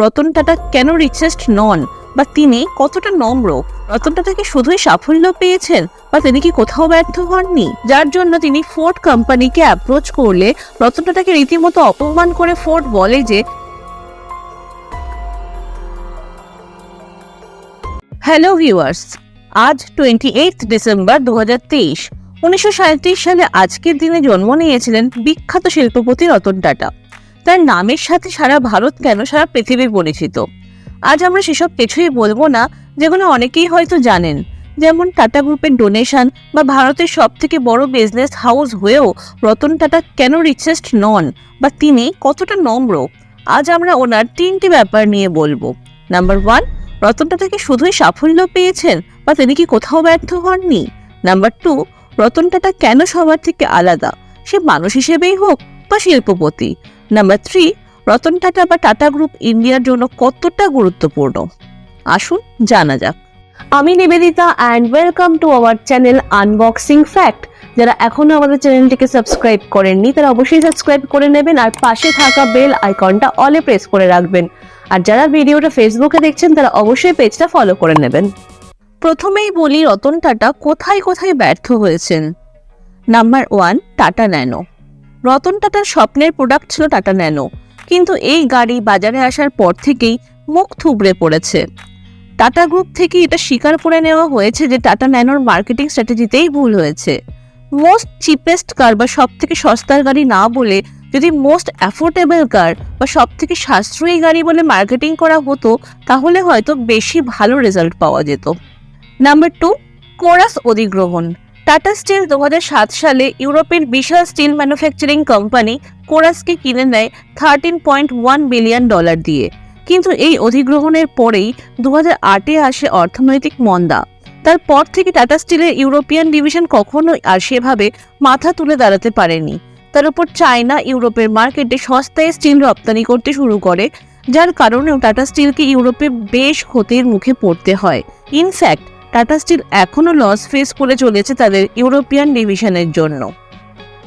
রতন টাটা কেন রিচেস্ট নন? বা তিনি কতটা নম্র? রতন টাটা কি শুধুই সাফল্য পেয়েছেন? বা তিনি কি কোথাও ব্যর্থ হননি? যার জন্য তিনি ফোর্ড কোম্পানিকে অ্যাপ্রোচ করলে রতন টাটাকে রীতিমতো অপমান করে ফোর্ড বলে যে হ্যালো ভিউয়ার্স আজ টোয়েন্টি এইথ ডিসেম্বর দু হাজার তেইশ উনিশশো সালে আজকের দিনে জন্ম নিয়েছিলেন বিখ্যাত শিল্পপতি রতন টাটা। তার নামের সাথে সারা ভারত কেন সারা পৃথিবী পরিচিত? আজ আমরা সেসব কিছুই বলব না, যেগুলো অনেকেই হয়তো জানেন। যেমন টাটা গ্রুপের ডোনেশন বা ভারতের সব থেকে বড় বিজনেস হাউস হয়েও রতন টাটা কেন রিচেস্ট নন বা তিনি কতটা নম্র? আজ আমরা ওনার তিনটি ব্যাপার নিয়ে বলব। নাম্বার ওয়ান রতন টাটা কি শুধুই সাফল্য পেয়েছেন বা তিনি কি কোথাও ব্যর্থ হননি? নাম্বার টু রতন টাটা কেন সবার থেকে আলাদা? সে মানুষ হিসেবেই হোক বা শিল্পপতি। নাম্বার থ্রি রতন টাটা বা টাটা গ্রুপ ইন্ডিয়ার জন্য কতটা গুরুত্বপূর্ণ? আসুন জানা যাক। আমি Nivedita and welcome to our channel unboxing fact যারা এখনও আমাদের চ্যানেলটিকে সাবস্ক্রাইব করেননি, তারা অবশ্যই সাবস্ক্রাইব করে নেবেন আর পাশে থাকা বেল আইকনটা অলে প্রেস করে রাখবেন। আর যারা ভিডিওটা ফেসবুকে দেখছেন, তারা অবশ্যই পেজটা ফলো করে নেবেন। প্রথমেই বলি রতন টাটা কোথায় কোথায় ব্যর্থ হয়েছেন। Number one Tata Nano. Ratan টাটার স্বপ্নের প্রোডাক্ট ছিল টাটা ন্যানো। কিন্তু এই গাড়ি বাজারে আসার পর থেকেই মুখ থুবড়ে পড়েছে। টাটা গ্রুপ থেকে এটা স্বীকার করে নেওয়া হয়েছে যে টাটা ন্যানোর মার্কেটিং স্ট্র্যাটেজিতেই ভুল হয়েছে। মোস্ট চিপেস্ট কার বা সব থেকে সস্তার গাড়ি না বলে যদি মোস্ট অ্যাফোর্ডেবল কার বা সব থেকে সাশ্রয়ী গাড়ি বলে মার্কেটিং করা হতো, তাহলে হয়তো বেশি ভালো রেজাল্ট পাওয়া যেত। নাম্বার টু কোরাস অধিগ্রহণ। টাটা স্টিল দু হাজার সাত সালে ইউরোপের বিশাল স্টিল ম্যানুফ্যাকচারিং কোম্পানি কোরাসকে কিনে নেয় thirteen point one billion dollar দিয়ে। কিন্তু এই অধিগ্রহণের পরেই দু আটে আসে অর্থনৈতিক মন্দা। তারপর থেকে টাটা স্টিলের ইউরোপিয়ান ডিভিশন কখনোই আর সেভাবে মাথা তুলে দাঁড়াতে পারেনি। তার উপর চায়না ইউরোপের মার্কেটে সস্তায় স্টিল রপ্তানি করতে শুরু করে, যার কারণেও টাটা স্টিলকে ইউরোপে বেশ ক্ষতির মুখে পড়তে হয়। ইনফ্যাক্ট টাটা স্টিল এখনও লস ফেস করে চলেছে তাদের ইউরোপিয়ান ডিভিশনের জন্য।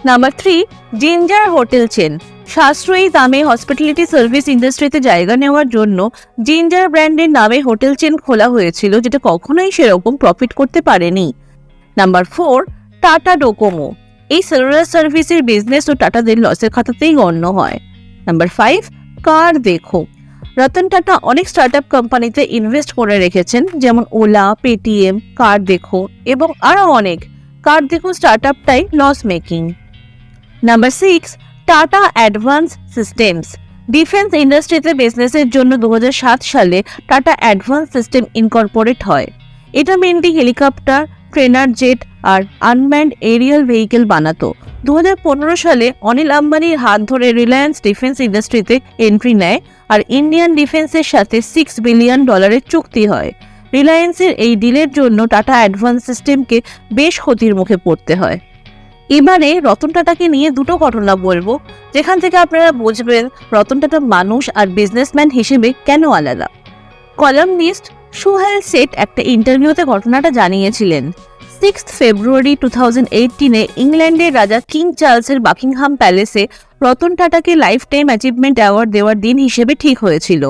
Number three Ginger hotel chain সাশ্রয়ী দামে হসপিটালিটি সার্ভিস ইন্ডাস্ট্রিতে জায়গা নেওয়ার জন্য জিঞ্জার ব্র্যান্ডের নামে হোটেল চেন খোলা হয়েছিল, যেটা কখনোই সেরকম প্রফিট করতে পারেনি। নাম্বার ফোর টাটা ডোকোমো এই সেলুলার সার্ভিসের বিজনেস ও টাটাদের লসের খাতাতেই গণ্য হয়। নাম্বার ফাইভ কার দেখো। রতন টাটা অনেক স্টার্ট আপ কোম্পানিতে ইনভেস্ট করে রেখেছেন, যেমন ওলা পেটিএম কার দেখো এবং আরও অনেক। কার দেখো start আপটাই loss making number six Tata advance systems defence ইন্ডাস্ট্রিতে বিজনেসের জন্য দু হাজার সাত সালে টাটা অ্যাডভান্স সিস্টেম ইনকর্পোরেট হয়। এটা মেনলি হেলিকপ্টার ট্রেনার জেট আর আনম্যান্ড এরিয়াল ভেহিকেল বানাতো। দু হাজার পনেরো সালে অনিল আম্বানির হাত ধরে রিলায়েন্স ডিফেন্স ইন্ডাস্ট্রিতে এন্ট্রি নেয় আর ইন্ডিয়ান ডিফেন্সের সাথে সিক্স বিলিয়ন ডলারের চুক্তি হয়। রিলায়েন্সের এই ডিলের জন্য টাটা অ্যাডভান্স সিস্টেমকে বেশ ক্ষতির মুখে পড়তে হয়। এবারে রতন টাটাকে নিয়ে দুটো ঘটনা বলব। যেখান থেকে আপনারা বুঝবেন রতন টাটা মানুষ আর বিজনেসম্যান হিসেবে কেন আলাদা। কলামনিস্ট সুহেল সেট একটা ইন্টারভিউতে ঘটনাটা জানিয়েছিলেন। সিক্স ফেব্রুয়ারি টু থাউজেন্ড ইংল্যান্ডের রাজা কিং চার্লসের বাকিংহাম প্যালেসে রতন টাটাকে লাইফ টাইম অ্যাচিভমেন্ট অ্যাওয়ার্ড দেওয়ার দিন হিসেবে ঠিক হয়েছিল।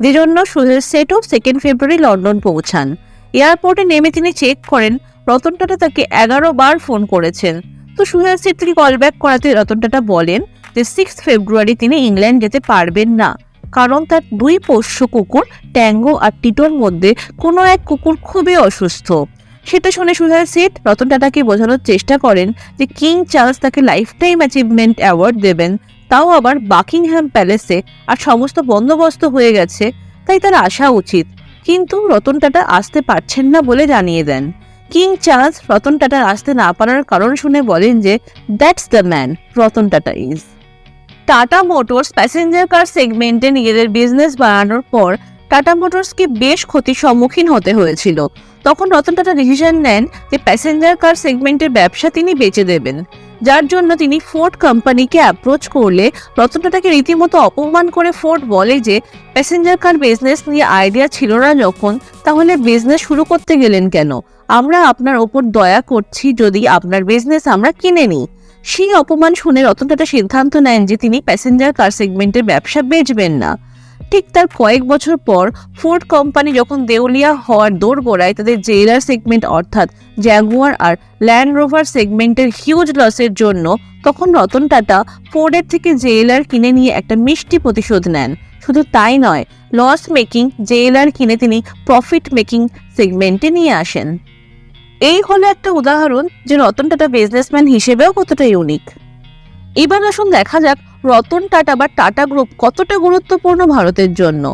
যে জন্য সুহেল সেটও সেকেন্ড ফেব্রুয়ারি লন্ডন পৌঁছান। এয়ারপোর্টে নেমে তিনি চেক করেন, রতন টাটা তাকে এগারো বার ফোন করেছেন। তো সুহেল সেট থেকে কল ব্যাক করাতে রতন টাটা বলেন যে সিক্স ফেব্রুয়ারি তিনি ইংল্যান্ড যেতে পারবেন না। কারণ তার দুই পোষ্য কুকুর, ট্যাঙ্গো আর টিটোর মধ্যে কোনো এক কুকুর খুবই অসুস্থ। সেটা শুনে সুহেল সেট রতন টাটাকে বোঝানোর চেষ্টা করেন যে কিং চার্লস তাকে লাইফ টাইম অ্যাচিভমেন্ট অ্যাওয়ার্ড দেবেন। তাও আবার বাকিংহ্যাম প্যালেসে আর সমস্ত বন্দোবস্ত হয়ে গেছে, তাই তার আসা উচিত। কিন্তু রতন টাটা আসতে পারছেন না বলে জানিয়ে দেন। কিং চার্লস রতন টাটার আসতে না পারার কারণ শুনে বলেন যে that's the man Ratan Tata is Tata Motors passenger car সেগমেন্টে নিজেদের বিজনেস বাড়ানোর পর টাটা মোটরসকে বেশ ক্ষতির সম্মুখীন হতে হয়েছিল। তখন রতন টাটা ডিসিশন নেন যে প্যাসেঞ্জার কার সেগমেন্টের ব্যবসা তিনি বেচে দেবেন। যার জন্য তিনি ফোর্ড কোম্পানিকে অ্যাপ্রোচ করলে রতন টাটাকে রীতিমতো অপমান করে ফোর্ড বলে যে প্যাসেঞ্জার কার বিজনেস নিয়ে আইডিয়া ছিল না যখন, তাহলে বিজনেস শুরু করতে গেলেন কেন? আমরা আপনার ওপর দয়া করছি যদি আপনার বিজনেস আমরা কিনে নিই। সেই অপমান শুনে রতন টাটা সিদ্ধান্ত নেন যে তিনি প্যাসেঞ্জার কার সেগমেন্টের ব্যবসা বেচবেন না। ঠিক তার কয়েক বছর পর ফোর্ড কোম্পানি যখন দেউলিয়া হওয়ার দৌড় গোড়ায়, তাদের জেলার সেগমেন্ট অর্থাৎ জ্যাগুয়ার আর ল্যান্ড রোভার সেগমেন্টের হিউজ লসের জন্য তখন রতন টাটা ফোর্ডের থেকে জেএলআর কিনে নিয়ে একটা মিষ্টি প্রতিশোধ নেন। শুধু তাই নয় লস মেকিং জেএলআর কিনে তিনি প্রফিট মেকিং সেগমেন্টে নিয়ে আসেন। এই হলো একটা উদাহরণ যে রতন টাটা বিজনেসম্যান হিসেবেও কতটা ইউনিক এবার আসুন দেখা যাক রতন টাটা বা টাটা গ্রুপ কতটা গুরুত্বপূর্ণ ভারতের জন্য।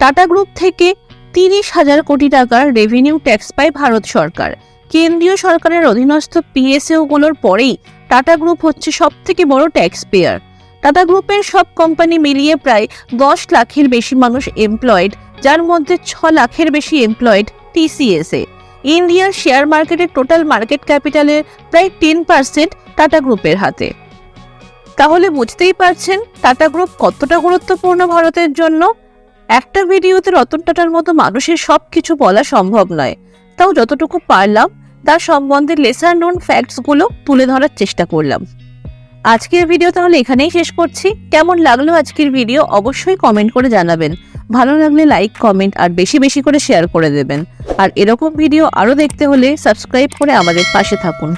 টাটা গ্রুপ থেকে তিরিশ হাজার কোটি টাকার রেভিনিউ ট্যাক্স পায় ভারত সরকার। কেন্দ্রীয় সরকারের অধীনস্থ পিএসএগুলোর পরেই টাটা গ্রুপ হচ্ছে সব থেকে বড় ট্যাক্স পেয়ার টাটা গ্রুপের সব কোম্পানি মিলিয়ে প্রায় দশ লাখের বেশি মানুষ এমপ্লয়েড যার মধ্যে ছ লাখের বেশি এমপ্লয়েড টিসিএসে ইন্ডিয়ার শেয়ার মার্কেটের টোটাল মার্কেট ক্যাপিটালের প্রায় টেন পার্সেন্ট টাটা গ্রুপের হাতে। তাহলে বুঝতেই পারছেন টাটা গ্রুপ কতটা গুরুত্বপূর্ণ ভারতের জন্য? একটা ভিডিওতে রতন টাটার মতো মানুষের সব কিছু বলা সম্ভব নয়। তাও যতটুকু পারলাম, তার সম্বন্ধে লেসার নোন ফ্যাক্টসগুলো তুলে ধরার চেষ্টা করলাম। আজকের ভিডিও তাহলে এখানেই শেষ করছি। কেমন লাগল আজকের ভিডিও অবশ্যই কমেন্ট করে জানাবেন। ভালো লাগলে লাইক কমেন্ট আর বেশি বেশি করে শেয়ার করে দেবেন। আর এরকম ভিডিও আরও দেখতে হলে সাবস্ক্রাইব করে আমাদের পাশে থাকুন।